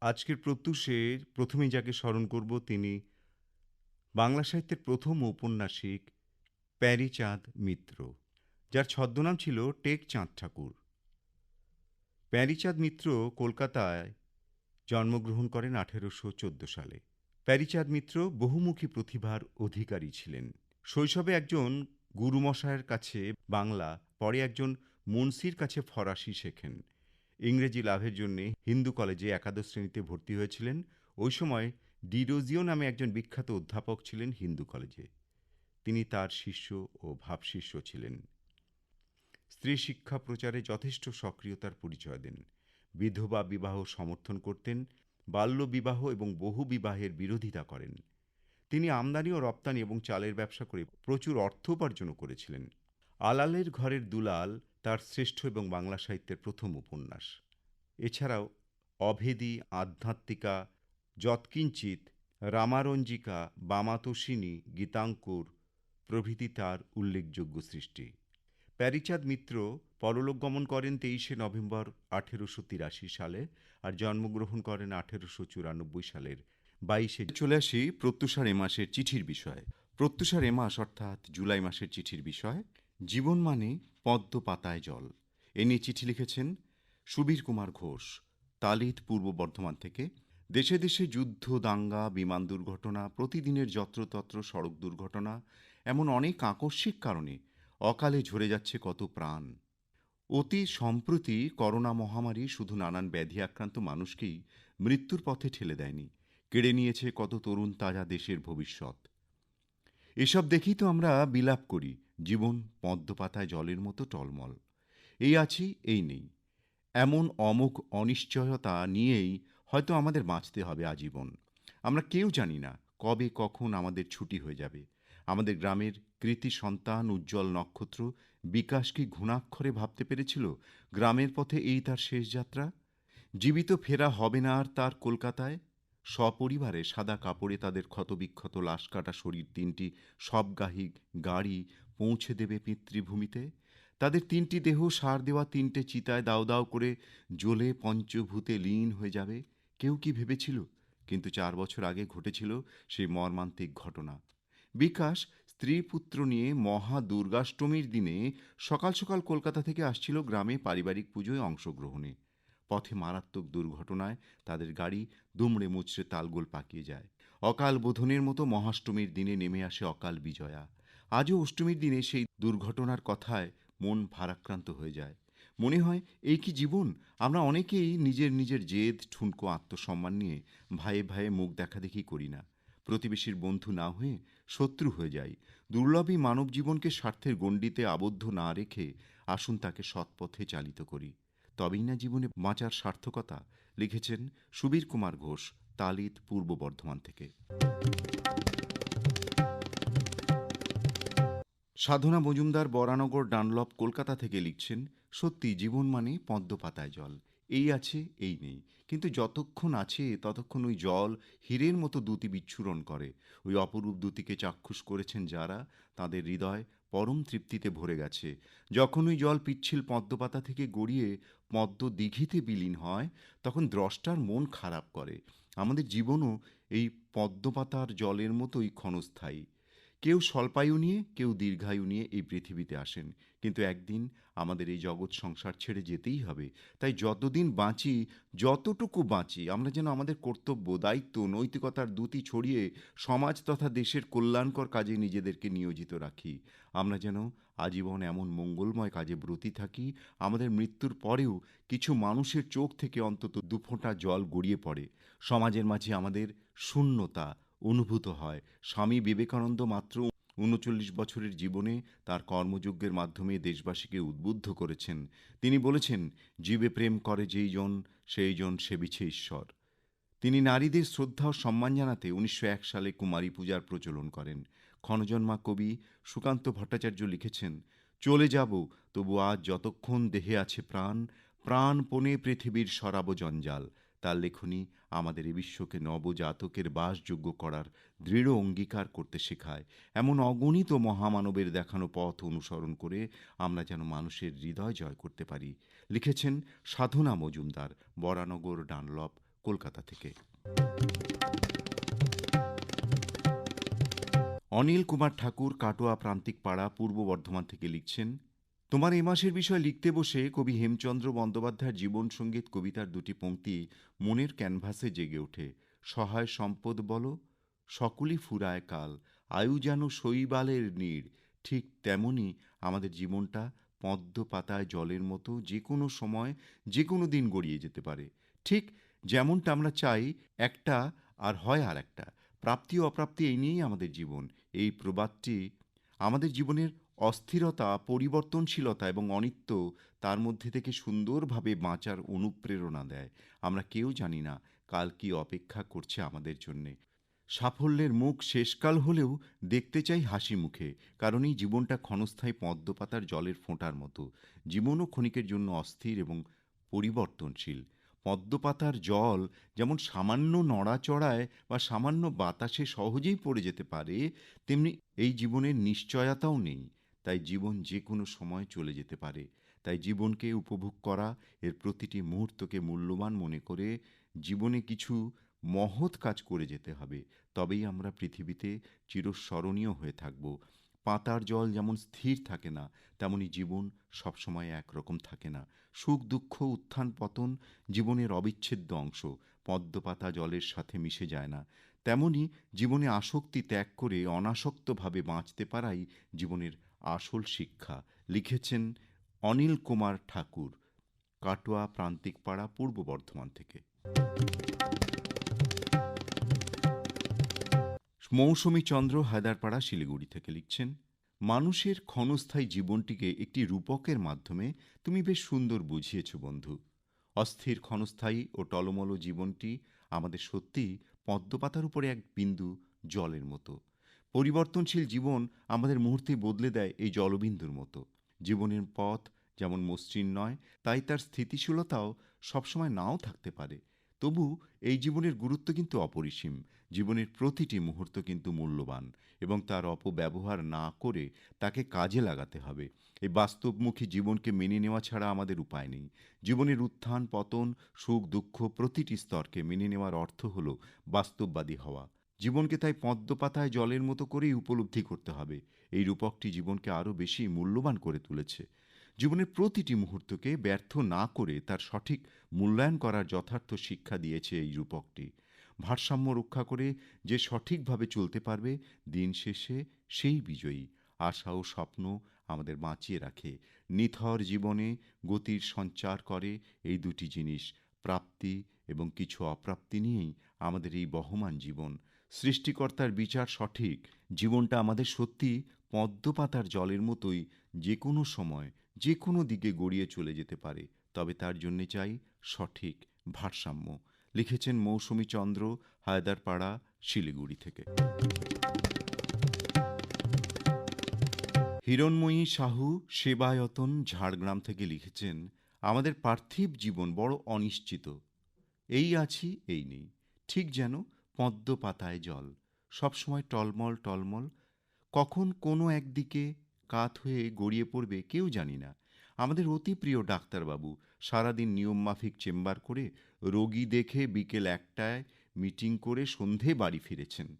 আজকের প্রত্যুষের প্রথমেই যাকে স্মরণ করব তিনি বাংলা সাহিত্যের প্রথম ঔপন্যাসিক প্যারিচাঁদ মিত্র, যার ছদ্মনাম ছিল টেক চাঁদ ঠাকুর। প্যারিচাঁদ মিত্র কলকাতায় জন্মগ্রহণ করেন আঠেরোশো চোদ্দ সালে। প্যারিচাঁদ মিত্র বহুমুখী প্রতিভার অধিকারী ছিলেন। শৈশবে একজন গুরুমশায়ের কাছে বাংলা, পরে একজন মুন্সির কাছে ফরাসি শেখেন। ইংরেজি লাভের জন্যে হিন্দু কলেজে একাদশ শ্রেণীতে ভর্তি হয়েছিলেন। ওই সময় ডিরোজিও নামে একজন বিখ্যাত অধ্যাপক ছিলেন হিন্দু কলেজে। তিনি তার শিষ্য ও ভাবশিষ্য ছিলেন। স্ত্রী শিক্ষা প্রচারে যথেষ্ট সক্রিয়তার পরিচয় দেন। বিধবা বিবাহ সমর্থন করতেন, বাল্য বিবাহ এবং বহু বিবাহের বিরোধিতা করেন। তিনি আমদানি ও রপ্তানি এবং চালের ব্যবসা করে প্রচুর অর্থ উপার্জনও করেছিলেন। আলালের ঘরের দুলাল তার শ্রেষ্ঠ এবং বাংলা সাহিত্যের প্রথম উপন্যাস। এছাড়াও অভেদী, আধ্যাত্মিকা, যৎকিঞ্চিত, রামারঞ্জিকা বামাতোষিনী গীতাঙ্কুর প্রভৃতি তার উল্লেখযোগ্য সৃষ্টি। প্যারিচাঁদ মিত্র পরলোক গমন করেন তেইশে নভেম্বর আঠেরোশো তিরাশি সালে আর জন্মগ্রহণ করেন আঠেরোশো চুরানব্বই সালের বাইশে চলে আসি প্রত্যুষার এ মাসের চিঠির বিষয়ে। প্রত্যুষার এ মাস অর্থাৎ জুলাই মাসের চিঠির বিষয়। জীবন মানে পদ্ম পাতায় জল। এ নিয়ে চিঠি লিখেছেন সুবীর কুমার ঘোষ। তালিত পূর্ব বর্ধমান থেকে। দেশে দেশে যুদ্ধ, দাঙ্গা, বিমান দুর্ঘটনা, প্রতিদিনের যত্রতত্র সড়ক দুর্ঘটনা, এমন অনেক আকস্মিক কারণে অকালে ঝরে যাচ্ছে কত প্রাণ। অতি সম্প্রতি করোনা মহামারী শুধু নানান ব্যাধি আক্রান্ত মানুষকেই মৃত্যুর পথে ঠেলে দেয়নি, কেড়ে নিয়েছে কত তরুণ তাজা দেশের ভবিষ্যৎ। এসব দেখেই তো আমরা বিলাপ করি জীবন পদ্মপাতায় জলের মতো টলমল। এই আছি, এই নেই। এমন অমুক অনিশ্চয়তা নিয়েই হয়তো আমাদের বাঁচতে হবে আজীবন। আমরা কেউ জানি না কবে কখন আমাদের ছুটি হয়ে যাবে। আমাদের গ্রামের কৃতি সন্তান উজ্জ্বল নক্ষত্র বিকাশ কি ঘুণাক্ষরে ভাবতে পেরেছিল গ্রামের পথে এই তার শেষ যাত্রা? জীবিত ফেরা হবে না আর তার কলকাতায়? সপরিবারে সাদা কাপড়ে তাদের ক্ষতবিক্ষত লাশ কাটা শরীর তিনটি সবগাহী গাড়ি পৌঁছে দেবে পিতৃভূমিতে। তাদের তিনটি দেহ সার দেওয়া তিনটে চিতায় দাও দাও করে জ্বলে পঞ্চভূতে লীন হয়ে যাবে। কেউ কি ভেবেছিল? কিন্তু চার বছর আগে ঘটেছিল সেই মর্মান্তিক ঘটনা। বিকাশ স্ত্রী পুত্র নিয়ে মহা দুর্গাষ্টমীর দিনে সকাল সকাল কলকাতা থেকে আসছিল গ্রামে পারিবারিক পুজোয় অংশগ্রহণে। পথে মারাত্মক দুর্ঘটনায় তাদের গাড়ি দুমড়ে মুচড়ে তালগোল পাকিয়ে যায়। অকাল বোধনের মতো মহাষ্টমীর দিনে নেমে আসে অকাল বিজয়া। আজও অষ্টমীর দিনে সেই দুর্ঘটনার কথায় মন ভারাক্রান্ত হয়ে যায়। মনে হয়, এই কি জীবন? আমরা অনেকেই নিজের নিজের জেদ, ঠুনকো আত্মসম্মান নিয়ে ভাইয়ে ভাইয়ে মুখ দেখাদেখি করি না। প্রতিবেশীর বন্ধু না হয়ে শত্রু হয়ে যাই। দুর্লভী মানব জীবনকে স্বার্থের গণ্ডিতে আবদ্ধ না রেখে আসুন তাকে সৎপথে চালিত করি। তবেই না জীবনে বাঁচার সার্থকতা? লিখেছেন সুবীর কুমার ঘোষ, তালিত পূর্ব বর্ধমান থেকে। সাধনা মজুমদার বরানগর ডানলপ কলকাতা থেকে লিখছেন, সত্যি জীবন মানে পদ্ম পাতায় জল। এই আছে, এই নেই। কিন্তু যতক্ষণ আছে, ততক্ষণ ওই জল হীরের মতো দ্যুতি বিচ্ছুরণ করে। ওই অপরূপ দ্যুতিকে চাক্ষুষ করেছেন যারা, তাদের হৃদয় পরম তৃপ্তিতে ভরে গেছে। যখন ওই জল পিচ্ছিল পদ্মপাতা থেকে গড়িয়ে পদ্ম দিঘিতে বিলীন হয়, তখন দ্রষ্টার মন খারাপ করে। আমাদের জীবনও এই পদ্মপাতার জলের মতোই ক্ষণস্থায়ী। কেউ স্বল্পায়ু নিয়ে, কেউ দীর্ঘায়ু নিয়ে এই পৃথিবীতে আসেন। কিন্তু একদিন আমাদের এই জগৎ সংসার ছেড়ে যেতেই হবে। তাই যতদিন বাঁচি, যতটুকু বাঁচি, আমরা যেন আমাদের কর্তব্য, দায়িত্ব, নৈতিকতার দ্যুতি ছড়িয়ে সমাজ তথা দেশের কল্যাণকর কাজে নিজেদেরকে নিয়োজিত রাখি। আমরা যেন আজীবন এমন মঙ্গলময় কাজে ব্রতী থাকি, আমাদের মৃত্যুর পরেও কিছু মানুষের চোখ থেকে অন্তত দুফোঁটা জল গড়িয়ে পড়ে। সমাজের মাঝে আমাদের শূন্যতা অনুভূত হয়। স্বামী বিবেকানন্দ মাত্র উনচল্লিশ বছরের জীবনে তার কর্মযজ্ঞের মাধ্যমে দেশবাসীকে উদ্বুদ্ধ করেছেন। তিনি বলেছেন, জীবে প্রেম করে যেই জন, সেই জন সেবিছে ঈশ্বর। তিনি নারীদের শ্রদ্ধা ও সম্মান জানাতে উনিশশো এক সালে কুমারী পূজার প্রচলন করেন। ক্ষণজন্মা কবি সুকান্ত ভট্টাচার্য লিখেছেন, চলে যাব, তবু আজ যতক্ষণ দেহে আছে প্রাণ, প্রাণপণে পৃথিবীর সরাব জঞ্জাল। তার লেখনী আমাদের এ বিশ্বকে নবজাতকের বাসযোগ্য করার দৃঢ় অঙ্গীকার করতে শেখায়। এমন অগণিত মহামানবের দেখানো পথ অনুসরণ করে আমরা যেন মানুষের হৃদয় জয় করতে পারি। লিখেছেন সাধনা মজুমদার, বরানগর, ডানলপ, কলকাতা থেকে। অনিল কুমার ঠাকুর কাটোয়া প্রান্তিক পাড়া পূর্ব বর্ধমান থেকে লিখছেন তোমার এ মাসের বিষয় লিখতে বসে কবি হেমচন্দ্র বন্দ্যোপাধ্যায়ের জীবন সংগীত কবিতার দুটি পংক্তি মনের ক্যানভাসে জেগে ওঠে। সহায় সম্পদ বলো, সকলই ফুরায় কাল, আয়ু যেন শৈবালের নীড় ঠিক তেমনই আমাদের জীবনটা পদ্ম পাতায় জলের মতো যে কোনো সময় যে কোনো দিন গড়িয়ে যেতে পারে। ঠিক যেমনটা আমরা চাই, একটা আর হয় আর একটা প্রাপ্তি ও অপ্রাপ্তি এই নিয়েই আমাদের জীবন। এই প্রবাদটি আমাদের জীবনের অস্থিরতা, পরিবর্তনশীলতা এবং অনিত্য তার মধ্যে থেকে সুন্দরভাবে বাঁচার অনুপ্রেরণা দেয়। আমরা কেউ জানি না কাল কি অপেক্ষা করছে আমাদের জন্যে। সাফল্যের মুখ শেষকাল হলেও দেখতে চাই হাসি মুখে, কারণ এই জীবনটা ক্ষণস্থায়ী পদ্মপাতার জলের ফোঁটার মতো। জীবনও ক্ষণিকের জন্য অস্থির এবং পরিবর্তনশীল। পদ্মপাতার জল যেমন সামান্য নড়াচড়ায় বা সামান্য বাতাসে সহজেই পড়ে যেতে পারে, তেমনি এই জীবনের নিশ্চয়তাও নেই। তাই জীবন যে কোনো সময় চলে যেতে পারে। তাই জীবনকে উপভোগ করা এর প্রতিটি মুহূর্তকে মূল্যবান মনে করে জীবনে কিছু মহৎ কাজ করে যেতে হবে। তবেই আমরা পৃথিবীতে চিরস্মরণীয় হয়ে থাকব। পাতার জল যেমন স্থির থাকে না, তেমনি জীবন সবসময় একরকম থাকে না। সুখ, দুঃখ, উত্থান, পতন জীবনের অবিচ্ছেদ্য অংশ। পদ্মপাতা জলের সাথে মিশে যায় না। তেমনি জীবনে আসক্তি ত্যাগ করে অনাসক্তভাবে বাঁচতে পারাই জীবনের আসল শিক্ষা লিখেছেন অনিল কুমার ঠাকুর, কাটোয়া প্রান্তিক পাড়া, পূর্ব বর্ধমান থেকে। মৌসুমী চন্দ্র হায়দারপাড়া, শিলিগুড়ি থেকে লিখছেন, মানুষের ক্ষণস্থায়ী জীবনটিকে একটি রূপকের মাধ্যমে তুমি বেশ সুন্দর বুঝিয়েছ বন্ধু। অস্থির ক্ষণস্থায়ী ও টলমল জীবনটি আমাদের সত্যিই পদ্মপাতার উপরে এক বিন্দু জলের মতো। পরিবর্তনশীল জীবন আমাদের মুহূর্তে বদলে দেয় এই জলবিন্দুর মতো। জীবনের পথ যেমন মসৃণ নয়, তাই তার স্থিতিশীলতাও সবসময় নাও থাকতে পারে। তবু এই জীবনের গুরুত্ব কিন্তু অপরিসীম। জীবনের প্রতিটি মুহূর্ত কিন্তু মূল্যবান এবং তার অপব্যবহার না করে তাকে কাজে লাগাতে হবে। এই বাস্তবমুখী জীবনকে মেনে নেওয়া ছাড়া আমাদের উপায় নেই। জীবনের উত্থান, পতন, সুখ, দুঃখ প্রতিটি স্তরকে মেনে নেওয়ার অর্থ হল বাস্তববাদী হওয়া। জীবনকে তাই পদ্মপাতায় জলের মতো করেই উপলব্ধি করতে হবে। এই রূপকটি জীবনকে আরও বেশি মূল্যবান করে তুলেছে। জীবনের প্রতিটি মুহূর্তকে ব্যর্থ না করে তার সঠিক মূল্যায়ন করার যথার্থ শিক্ষা দিয়েছে এই রূপকটি। ভারসাম্য রক্ষা করে যে সঠিকভাবে চলতে পারবে, দিন শেষে সেই বিজয়ী। আশা ও স্বপ্ন আমাদের বাঁচিয়ে রাখে। নিথর জীবনে গতির সঞ্চার করে এই দুটি জিনিস, প্রাপ্তি এবং কিছু অপ্রাপ্তি নিয়েই আমাদের এই বহমান জীবন। সৃষ্টিকর্তার বিচার সঠিক, জীবনটা আমাদের সত্যি পদ্মপাতার জলের মতোই যে কোনো সময়, যে কোনো দিকে গড়িয়ে চলে যেতে পারে। তবে তার জন্যে চাই সঠিক ভারসাম্য। লিখেছেন মৌসুমী চন্দ্র, হায়দারপাড়া, শিলিগুড়ি থেকে। হিরণময়ী সাহু, সেবায়তন, ঝাড়গ্রাম থেকে লিখেছেন, আমাদের পার্থিব জীবন বড় অনিশ্চিত। এই আছি, এই নেই। ঠিক যেন পদ্ম পাতায় জল, সবসময় টলমল টলমল। কখন কোনো একদিকে কাত হয়ে গড়িয়ে পড়বে কেউ জানি না। আমাদের অতি প্রিয় ডাক্তারবাবু সারাদিন নিয়মমাফিক চেম্বার করে রোগী দেখে বিকেল একটায় মিটিং করে সন্ধে বাড়ি ফিরেছেন।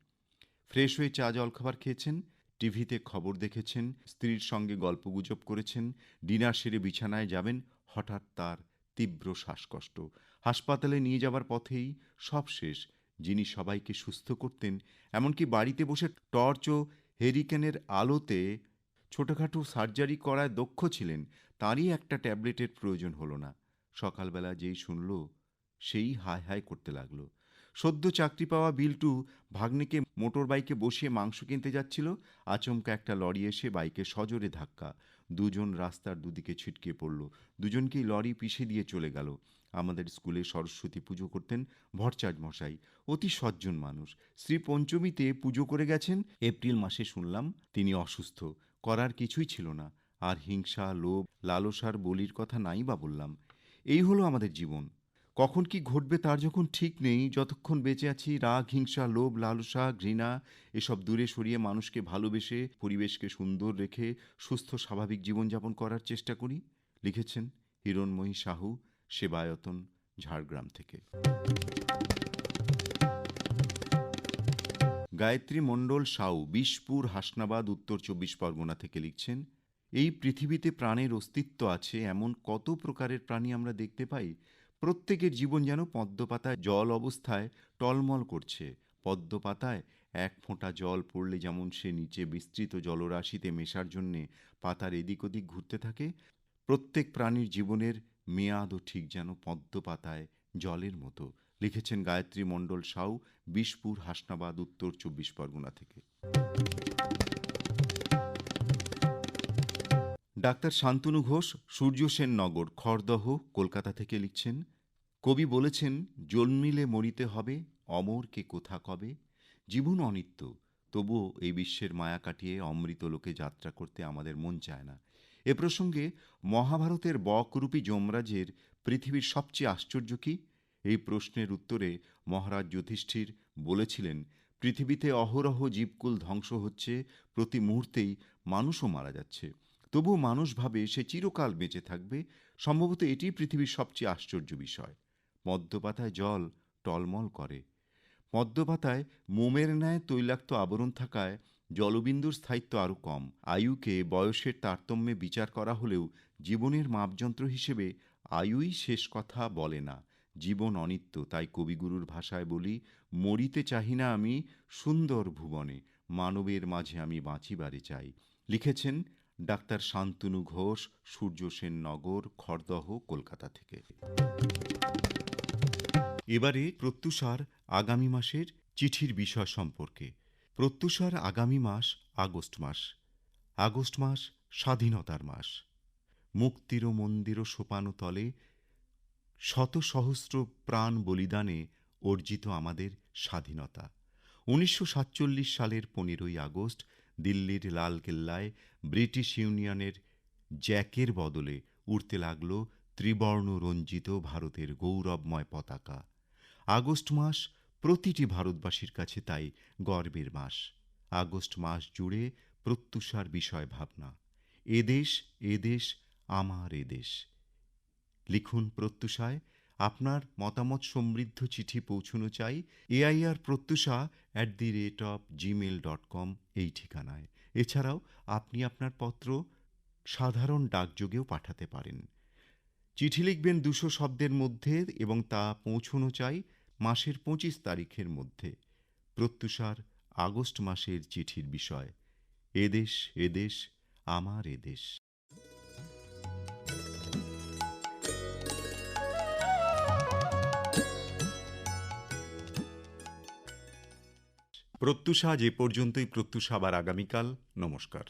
ফ্রেশ হয়ে চা জলখাবার খেয়েছেন, টিভিতে খবর দেখেছেন, স্ত্রীর সঙ্গে গল্পগুজব করেছেন, ডিনার সেরে বিছানায় যাবেন, হঠাৎ তার তীব্র শ্বাসকষ্ট। হাসপাতালে নিয়ে যাবার পথেই সব শেষ। যিনি সবাইকে সুস্থ করতেন, এমনকি বাড়িতে বসে টর্চ ও হেরিকেনের আলোতে ছোটোখাটো সার্জারি করায় দক্ষ ছিলেন, তারই একটা ট্যাবলেটের প্রয়োজন হলো না। সকালবেলা যেই শুনল, সেই হায় হায় করতে লাগল। সদ্য চাকরি পাওয়া বিল্টু ভাগ্নিকে মোটর বাইকে বসিয়ে মাংস কিনতে যাচ্ছিল, আচমকা একটা লরি এসে বাইকে সজোরে ধাক্কা। দুজন রাস্তার দুদিকে ছিটকে পড়ল। দুজনকেই লরি পিষে দিয়ে চলে গেল। আমাদের স্কুলে সরস্বতী পুজো করতেন ভট্টাচ মশাই, অতি সজ্জন মানুষ। শ্রী পঞ্চমীতে পুজো করে গেছেন, এপ্রিল মাসে শুনলাম তিনি অসুস্থ, করার কিছুই ছিল না। আর হিংসা, লোভ, লালসার বলির কথা নাই বা বললাম। এই হলো আমাদের জীবন। কখন কি ঘটবে তার যখন ঠিক নেই, যতক্ষণ বেঁচে আছি, রাগ, হিংসা, লোভ, লালসা, ঘৃণা, এসব দূরে সরিয়ে মানুষকে ভালোবেসে, পরিবেশকে সুন্দর রেখে, সুস্থ, স্বাভাবিক জীবনযাপন করার চেষ্টা করি, লিখেছেন হিরণময়ী সাহু, সেবায়তন, ঝাড়গ্রাম থেকে। গায়ত্রী মণ্ডল সাউ, বিষপুর, হাসনাবাদ, উত্তর চব্বিশ পরগনা থেকে লিখছেন, এই পৃথিবীতে প্রাণের অস্তিত্ব আছে, এমন কত প্রকারের প্রাণী আমরা দেখতে পাই প্রত্যেকের জীবন যেন পদ্মপাতায় জল অবস্থায় টলমল করছে। পদ্মপাতায় এক ফোঁটা জল পড়লে যেমন সে নিচে বিস্তৃত জলরাশিতে মেশার জন্যে পাতার এদিক ওদিক ঘুরতে থাকে, প্রত্যেক প্রাণীর জীবনের মেয়াদও ঠিক যেন পদ্মপাতায় জলের মতো। লিখেছেন গায়ত্রী মণ্ডল সাউ, বিষপুর হাসনাবাদ, উত্তর চব্বিশ পরগনা থেকে। ডাক্তার শান্তনু ঘোষ, সূর্য সেন নগর, খড়দহ, কলকাতা থেকে লিখছেন, কবি বলেছেন জন্মিলে মরিতে হবে অমরকে কোথা কবে? জীবন অনিত্য, তবুও এই বিশ্বের মায়া কাটিয়ে অমৃত লোকে যাত্রা করতে আমাদের মন চায় না। এ প্রসঙ্গে মহাভারতের বকরূপী যমরাজের পৃথিবীর সবচেয়ে আশ্চর্য কি? এই প্রশ্নের উত্তরে মহারাজ যুধিষ্ঠির বলেছিলেন, পৃথিবীতে অহরহ জীবকুল ধ্বংস হচ্ছে, প্রতি মুহূর্তেই মানুষও মারা যাচ্ছে। তবু মানুষ ভাবে সে চিরকাল বেঁচে থাকবে। সম্ভবত এটি পৃথিবীর সবচেয়ে আশ্চর্য বিষয়। পদ্মপাতায় জল টলমল করে। পদ্মপাতায় মোমের ন্যায় তৈলাক্ত আবরণ থাকায় জলবিন্দুর স্থায়িত্ব আরও কম। আয়ুকে বয়সের তারতম্যে বিচার করা হলেও জীবনের মাপযন্ত্র হিসেবে আয়ুই শেষ কথা বলে না। জীবন অনিত্য, তাই কবিগুরুর ভাষায় বলি, মরিতে চাহি না আমি সুন্দর ভুবনে, মানবের মাঝে আমি বাঁচিবারে চাই। লিখেছেন ডাক্তার শান্তনু ঘোষ, সূর্য সেন নগর, খড়দহ, কলকাতা থেকে। এবারে প্রত্যুষার আগামী মাসের চিঠির বিষয় সম্পর্কে। প্রত্যুষার আগামী মাস আগস্ট মাস। আগস্ট মাস স্বাধীনতার মাস। মুক্তির মন্দির সোপানো তলে শত সহস্র প্রাণ বলিদানে অর্জিত আমাদের স্বাধীনতা। উনিশশো সাতচল্লিশ সালের পনেরোই আগস্ট দিল্লির লালকেল্লায় ব্রিটিশ ইউনিয়নের জ্যাকের বদলে উড়তে লাগল ত্রিবর্ণ রঞ্জিত ভারতের গৌরবময় পতাকা। আগস্ট মাস প্রতিটি ভারতবাসীর কাছে তাই গর্বের মাস। আগস্ট মাস জুড়ে প্রত্যুষার বিষয় ভাবনা। এদেশ এদেশ আমার এদেশ লিখুন প্রত্যুষায় আপনার মতামত সমৃদ্ধ চিঠি পৌঁছনো চাই AIR Pratyusha at the rate of Gmail dot com এই ঠিকানায়। এছাড়াও আপনি আপনার পত্র সাধারণ ডাকযোগেও পাঠাতে পারেন। চিঠি লিখবেন দুশো শব্দের মধ্যে এবং তা পৌঁছনো চাই মাসের পঁচিশ তারিখের মধ্যে। প্রত্যুষার আগস্ট মাসের চিঠির বিষয় এদেশ এদেশ আমার এদেশ প্রত্যুষা যে পর্যন্তই প্রত্যুষা আবার আগামীকাল। নমস্কার।